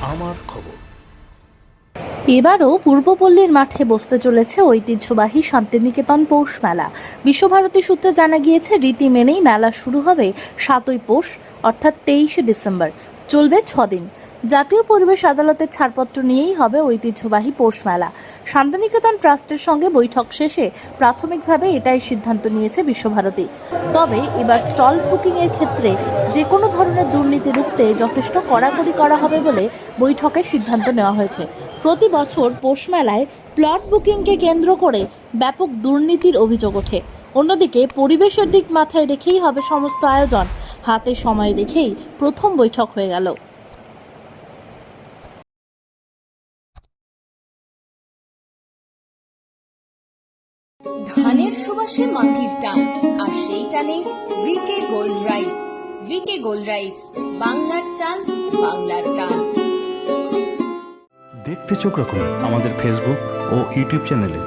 আমার খবর। এবারও পূর্বপল্লীর মাঠে বসতে চলেছে ঐতিহ্যবাহী শান্তিনিকেতন পৌষ মেলা। বিশ্বভারতী সূত্রে জানা গিয়েছে, রীতি মেনেই মেলা শুরু হবে সাতই পৌষ, অর্থাৎ তেইশে ডিসেম্বর। চলবে ছদিন। জাতীয় পরিবেশ আদালতের ছাড়পত্র নিয়েই হবে ঐতিহ্যবাহী পৌষ মেলা। শান্তিনিকেতন ট্রাস্টের সঙ্গে বৈঠক শেষে প্রাথমিকভাবে এটাই সিদ্ধান্ত নিয়েছে বিশ্বভারতী। তবে এবার স্টল বুকিংয়ের ক্ষেত্রে যে কোনো ধরনের দুর্নীতি রুখতে যথেষ্ট কড়াকড়ি করা হবে বলে বৈঠকে সিদ্ধান্ত নেওয়া হয়েছে। প্রতি বছর পৌষ মেলায় প্লট বুকিংকে কেন্দ্র করে ব্যাপক দুর্নীতির অভিযোগ ওঠে। অন্যদিকে পরিবেশের দিক মাথায় রেখেই হবে সমস্ত আয়োজন। হাতে সময় রেখেই প্রথম বৈঠক হয়ে গেল। ধানের সুবাসে মাটির টান, আর সেই টানে VK gold rice VK gold rice বাংলার চাল, বাংলার টান দেখতে চোখ রাখুন আমাদের ফেসবুক ও ইউটিউব চ্যানেলে